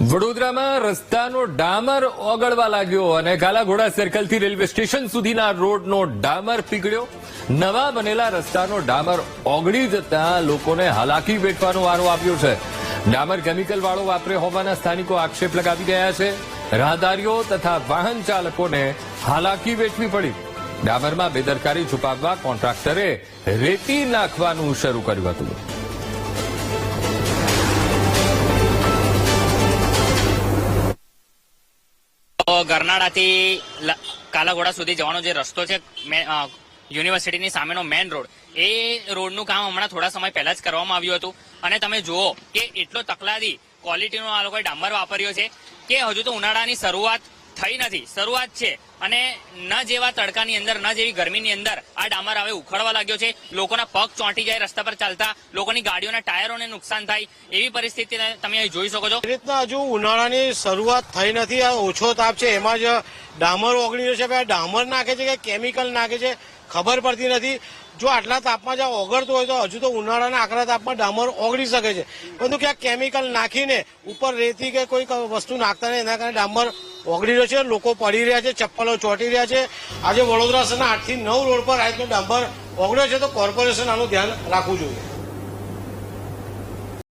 વડોદરામાં રસ્તાનો ડામર ઓગળવા લાગ્યો અને કાલાઘોડા સર્કલથી રેલવે સ્ટેશન સુધીના રોડનો ડામર પીગળ્યો. નવા બનેલા રસ્તાનો ડામર ઓગળી જતા લોકોને હાલાકી વેઠવાનો વારો આવ્યો છે. ડામર કેમિકલ વાળો વાપરે હોવાના સ્થાનિકો આક્ષેપ લગાવી રહ્યા છે. રાહદારીઓ તથા વાહન ચાલકોને હાલાકી વેઠવી પડી. ડામરમાં બેદરકારી છુપાવવા કોન્ટ્રાક્ટરે રેતી નાખવાનું શરૂ કર્યું હતું. ગરનાળાથી કાલાઘોડા સુધી જવાનો જે રસ્તો છે યુનિવર્સિટીની સામેનો મેન રોડ, એ રોડનું કામ હમણાં થોડા સમય પહેલા જ કરવામાં આવ્યું હતું. અને તમે જુઓ કે એટલો તકલાદી ક્વોલિટીનો આ લોકોએ ડામર વાપર્યો છે કે હજુ તો ઉનાળાની શરૂઆત થઈ નથી. શરૂઆત છે. અને ન જેવા તડકાની અંદર, ન જેવી ગરમીની અંદર આ ડામર હવે ઉખડવા લાગ્યો છે. લોકોના પગ ચોંટી જાય, રસ્તા પર ચાલતા લોકોની ગાડીઓના ટાયરોને નુકસાન થાય એવી પરિસ્થિતિ તમે અહીં જોઈ શકો છો. એ રીતના હજુ ઉનાળાની શરૂઆત થઈ નથી. આ ઓછો તાપ છે. એમાં જ ડામર ઓગળી રહ્યો છે. ડામર નાખે છે કે કેમિકલ નાખે છે, ખબર પડતી નથી. જો આટલા તાપમાં જ ઓગળતું હોય તો હજુ તો ઉનાળાના આકરા તાપમાં ડામર ઓગળી શકે છે. પરંતુ ક્યાંક કેમિકલ નાખીને ઉપર રેતી કે કોઈ વસ્તુ નાખતા નહીં, એના કારણે ડામર ઓગળી રહ્યો છે, લોકો પડી રહ્યા છે, ચપ્પલો ચોંટી રહ્યા છે. આજે વડોદરા શહેરના આઠથી નવ રોડ પર આજનો ડાંબર ઓગળ્યો છે, તો કોર્પોરેશન આનું ધ્યાન રાખવું જોઈએ.